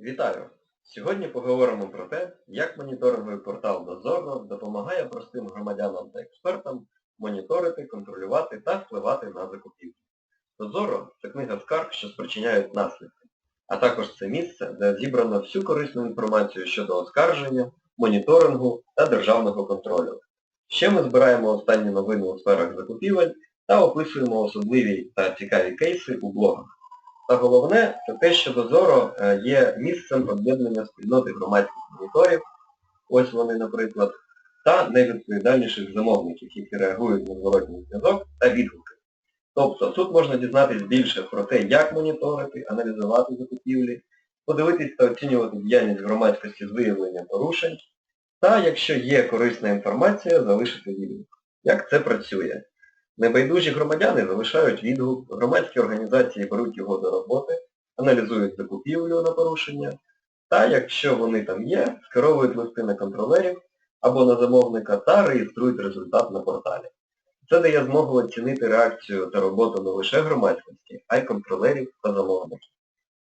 Вітаю! Сьогодні поговоримо про те, як моніторинговий портал Дозорро допомагає простим громадянам та експертам моніторити, контролювати та впливати на закупівлі. Дозорро – це книга скарг, що спричиняють наслідки, а також це місце, де зібрано всю корисну інформацію щодо оскарження, моніторингу та державного контролю. Ще ми збираємо останні новини у сферах закупівель та описуємо особливі та цікаві кейси у блогах. Та головне, це те, що Дозоро е, є місцем об'єднання спільноти громадських моніторів, ось вони, наприклад, та найвідповідальніших замовників, які реагують на зворотній зв'язок та відгуки. Тобто тут можна дізнатись більше про те, як моніторити, аналізувати закупівлі, подивитись та оцінювати діяльність громадськості з виявлення порушень, та, якщо є корисна інформація, залишити відгук. Як це працює? Небайдужі громадяни залишають відгук, громадські організації беруть його до роботи, аналізують закупівлю на порушення, та, якщо вони там є, скеровують листи на контролерів або на замовника та реєструють результат на порталі. Це дає змогу оцінити реакцію та роботу не лише громадськості, а й контролерів та замовників.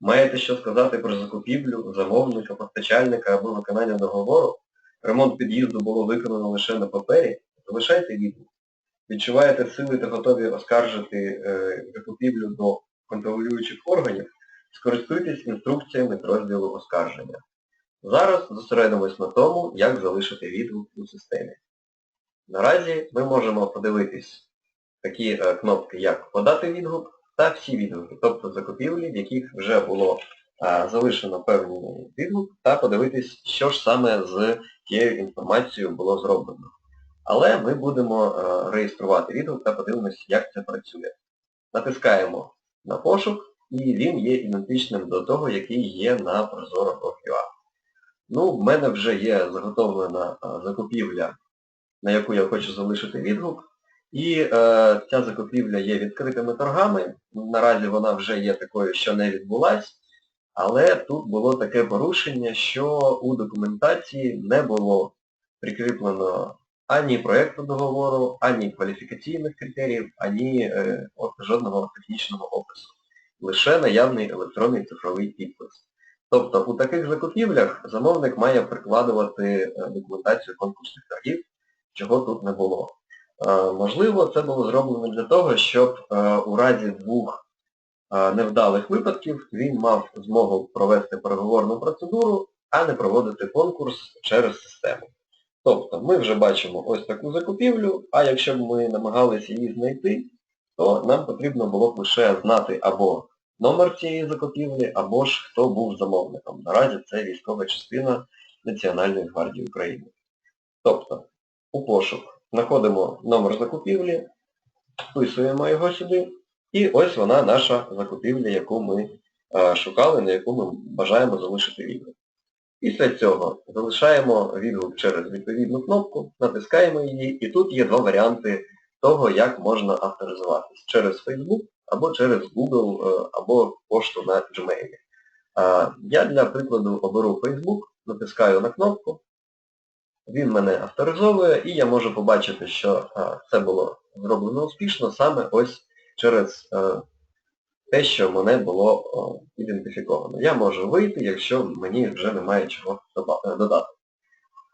Маєте що сказати про закупівлю, замовника, постачальника або виконання договору? Ремонт під'їзду було виконано лише на папері? Залишайте відгук. Відчуваєте сили та готові оскаржити е, закупівлю до контролюючих органів, скористуйтесь інструкціями з розділу оскарження. Зараз зосередимось на тому, як залишити відгук у системі. Наразі ми можемо подивитись такі е, кнопки, як подати відгук та всі відгуки, тобто закупівлі, в яких вже було е, залишено певний відгук, та подивитись, що ж саме з тією інформацією було зроблено. Але ми будемо е, реєструвати відгук та подивимось, як це працює. Натискаємо на пошук, і він є ідентичним до того, який є на Prozoro.ua. Ну, в мене вже є заготовлена е, закупівля, на яку я хочу залишити відгук. І е, ця закупівля є відкритими торгами. Наразі вона вже є такою, що не відбулась. Але тут було таке порушення, що у документації не було прикріплено ані проєкту договору, ані кваліфікаційних критеріїв, ані е, жодного технічного опису. Лише наявний електронний цифровий підпис. Тобто у таких закупівлях замовник має прикладувати е, документацію конкурсних торгів, чого тут не було. Е, можливо, це було зроблено для того, щоб е, у разі двох невдалих випадків він мав змогу провести переговорну процедуру, а не проводити конкурс через систему. Тобто ми вже бачимо ось таку закупівлю, а якщо б ми намагалися її знайти, то нам потрібно було б лише знати або номер цієї закупівлі, або ж хто був замовником. Наразі це військова частина Національної гвардії України. Тобто, у пошук знаходимо номер закупівлі, вписуємо його сюди, і ось вона наша закупівля, яку ми е, шукали, на яку ми бажаємо залишити відео. Після цього залишаємо відгук через відповідну кнопку, натискаємо її, і тут є два варіанти того, як можна авторизуватись. Через Facebook або через Google, е, або пошту на Gmail. Я для прикладу оберу Facebook, натискаю на кнопку, він мене авторизовує і я можу побачити, що це було зроблено успішно саме ось через е, те, що мене було о, ідентифіковано. Я можу вийти, якщо мені вже немає чого е, додати.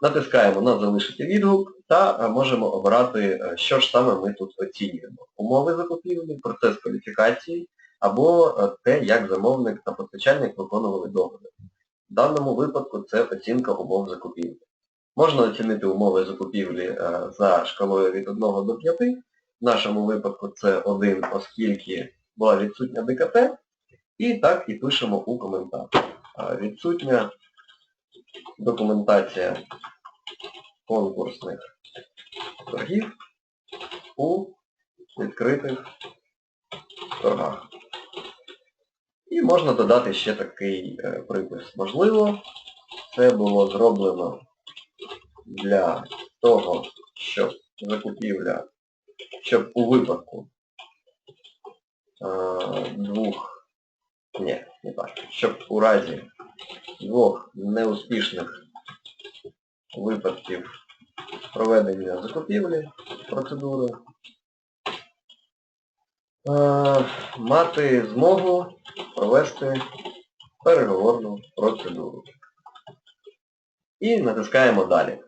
Натискаємо на залишити відгук та е, можемо обрати, е, що ж саме ми тут оцінюємо. Умови закупівлі, процес кваліфікації або те, як замовник та постачальник виконували договір. В даному випадку це оцінка умов закупівлі. Можна оцінити умови закупівлі за шкалою від 1 до 5. В нашому випадку це 1, оскільки була відсутня ДКТ, і так і пишемо у коментар. Відсутня документація конкурсних торгів у відкритих торгах. І можна додати ще такий е, припис. Можливо, це було зроблено для того, щоб закупівля, щоб у випадку двох, ні, не так, щоб у разі двох неуспішних випадків проведення закупівлі процедури мати змогу провести переговорну процедуру. І натискаємо далі.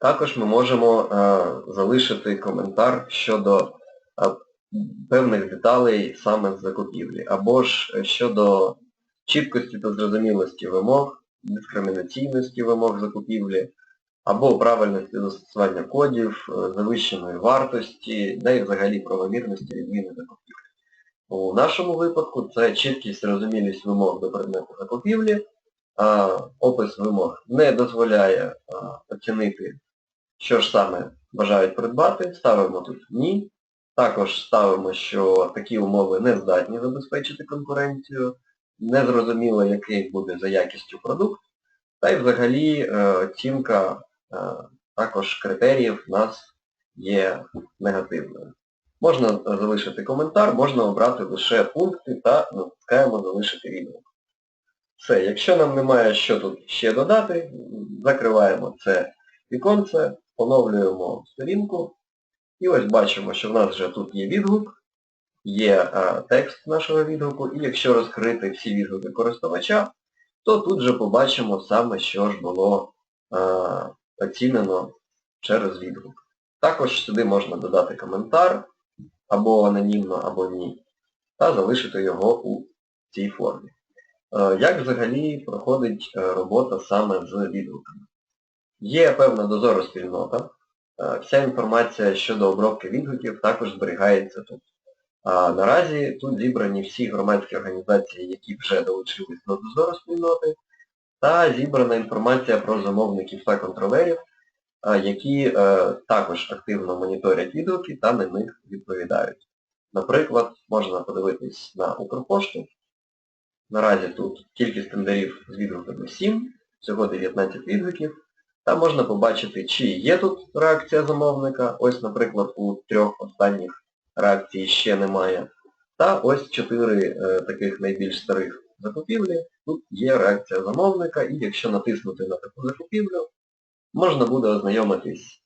Також ми можемо е, залишити коментар щодо е, певних деталей саме з закупівлі, або ж е, щодо чіткості та зрозумілості вимог, дискримінаційності вимог закупівлі, або правильності застосування кодів, е, завищеної вартості, да і взагалі правомірності відміни закупівлі. У нашому випадку це чіткість і розумілість вимог до предмету закупівлі, а, опис вимог не дозволяє оцінити, що ж саме бажають придбати, ставимо тут ні. Також ставимо, що такі умови не здатні забезпечити конкуренцію, незрозуміло, який буде за якістю продукт, та й взагалі е, оцінка е, також критеріїв в нас є негативною. Можна залишити коментар, можна обрати лише пункти та натискаємо залишити відео. Все, якщо нам немає що тут ще додати, закриваємо це віконце, поновлюємо сторінку. І ось бачимо, що в нас вже тут є відгук, є а, текст нашого відгуку, і якщо розкрити всі відгуки користувача, то тут же побачимо саме, що ж було а, оцінено через відгук. Також сюди можна додати коментар, або анонімно, або ні, та залишити його у цій формі. Е, Як взагалі проходить е, робота саме з відгуками? Є певна дозороспільнота. Е, Вся інформація щодо обробки відгуків також зберігається тут. А наразі тут зібрані всі громадські організації, які вже долучились до дозороспільноти, та зібрана інформація про замовників та контролерів, е, які е, також активно моніторять відгуки та на них відповідають. Наприклад, можна подивитись на Укрпошту. Наразі тут кількість тендерів з відгуками 7, всього 19 відгуків. Там можна побачити, чи є тут реакція замовника. Ось, наприклад, у трьох останніх реакцій ще немає. Та ось чотири е, таких найбільш старих закупівлі. Тут є реакція замовника, і якщо натиснути на таку закупівлю, можна буде ознайомитись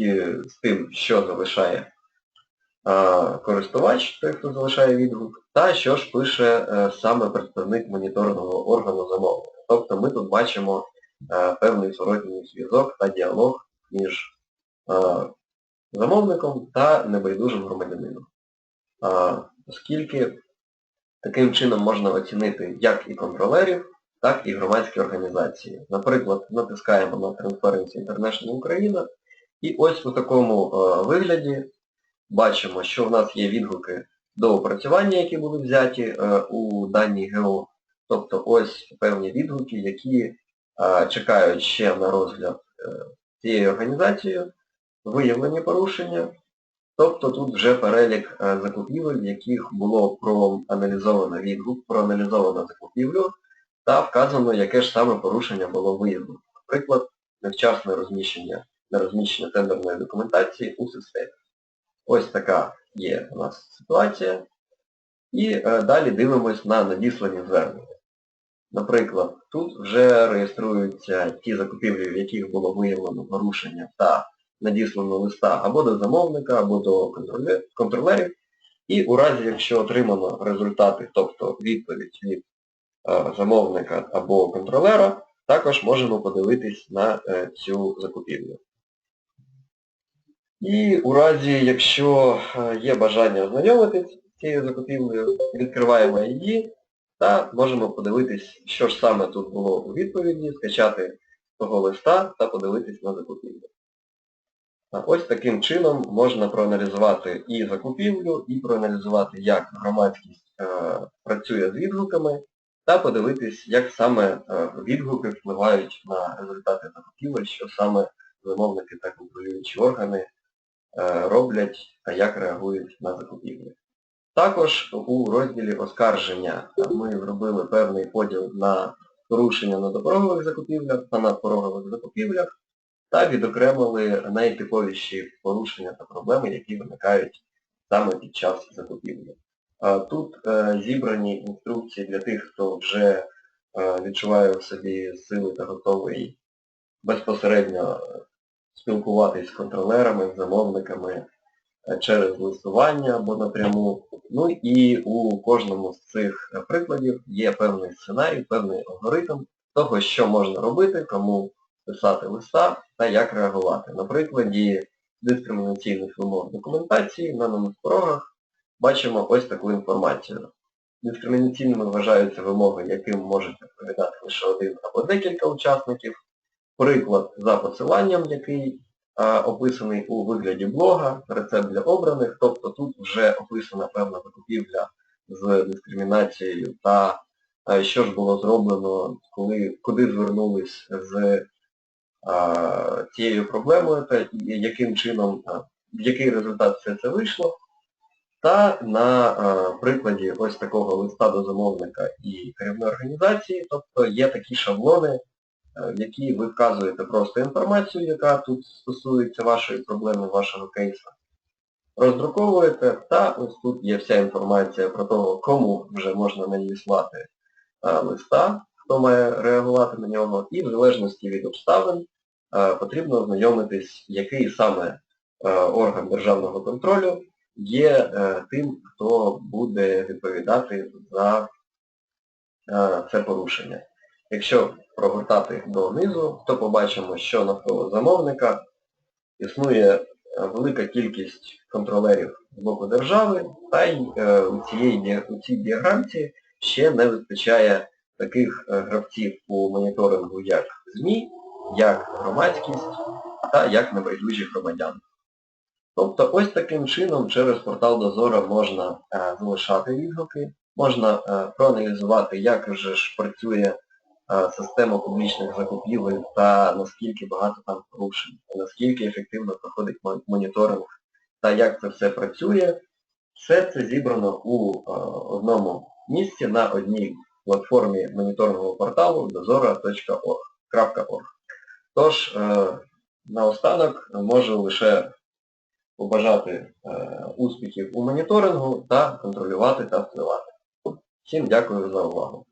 і з тим, що залишає а, користувач, той, хто залишає відгук, та що ж пише е, саме представник моніторного органу замовлення. Тобто ми тут бачимо е, певний зворотній зв'язок та діалог між е, замовником та небайдужим громадянином. Оскільки таким чином можна оцінити як і контролерів, так і громадські організації. Наприклад, натискаємо на Transparency International Україна і ось у такому е, вигляді бачимо, що в нас є відгуки до опрацювання, які були взяті е, у даній ГО. Тобто ось певні відгуки, які е, чекають ще на розгляд е, цією організацією, виявлені порушення. Тобто тут вже перелік е, закупівель, в яких було проаналізовано відгук, проаналізовано закупівлю та вказано, яке ж саме порушення було виявлено. Наприклад, невчасне розміщення нерозміщення тендерної документації у системі. Ось така є у нас ситуація. І е, далі дивимось на надіслані звернення. Наприклад, тут вже реєструються ті закупівлі, в яких було виявлено порушення та надіслано листа або до замовника, або до контролерів. І у разі, якщо отримано результати, тобто відповідь від е, замовника або контролера, також можемо подивитись на е, цю закупівлю. І у разі, якщо е, є бажання ознайомитись з цією закупівлею, відкриваємо її та можемо подивитись, що ж саме тут було у відповіді, скачати того листа та подивитись на закупівлю. А Ось таким чином можна проаналізувати і закупівлю, і проаналізувати, як громадськість е, працює з відгуками, та подивитись, як саме е, відгуки впливають на результати закупівель, що саме замовники та контролюючі органи е, роблять та як реагують на закупівлі. Також у розділі оскарження ми зробили певний поділ на порушення на допорогових закупівлях та надпорогових закупівлях та відокремили найтиповіші порушення та проблеми, які виникають саме під час закупівлі. Тут е, зібрані інструкції для тих, хто вже е, відчуває в собі сили та готовий безпосередньо спілкуватись з контролерами, замовниками через листування або напряму. Ну і у кожному з цих е, прикладів є певний сценарій, певний алгоритм того, що можна робити, кому писати листа та як реагувати. На прикладі дискримінаційних вимог документації на нових порогах бачимо ось таку інформацію. Дискримінаційними вважаються вимоги, яким можуть відповідати лише один або декілька учасників. Приклад за посиланням, який описаний у вигляді блога, рецепт для обраних, тобто тут вже описана певна закупівля з дискримінацією та що ж було зроблено, коли, куди звернулись з цією проблемою та яким чином, який результат все це вийшло. Та на е, прикладі ось такого листа до замовника і керівної організації, тобто є такі шаблони, е, в які ви вказуєте просто інформацію, яка тут стосується вашої проблеми, вашого кейсу, роздруковуєте, та ось тут є вся інформація про того, кому вже можна надіслати е, листа, хто має реагувати на нього, і в залежності від обставин е, потрібно ознайомитись, який саме е, орган державного контролю є е, тим, хто буде відповідати за е, це порушення. Якщо прогортати донизу, то побачимо, що навколо замовника існує е, велика кількість контролерів з боку держави, та й е, у, цієї, у цій діаграмці ще не вистачає таких е, гравців у моніторингу, як ЗМІ, як громадськість та як небайдужі громадяни. Тобто ось таким чином через портал Дозора можна залишати відгуки, можна проаналізувати, як же ж працює е, система публічних закупівель та наскільки багато там порушень, наскільки ефективно проходить моніторинг та як це все працює. Все це зібрано у е, одному місці на одній платформі моніторингового порталу dozora.org. Тож, е, наостанок можу лише побажати успіхів у моніторингу та контролювати та впливати. Всім дякую за увагу.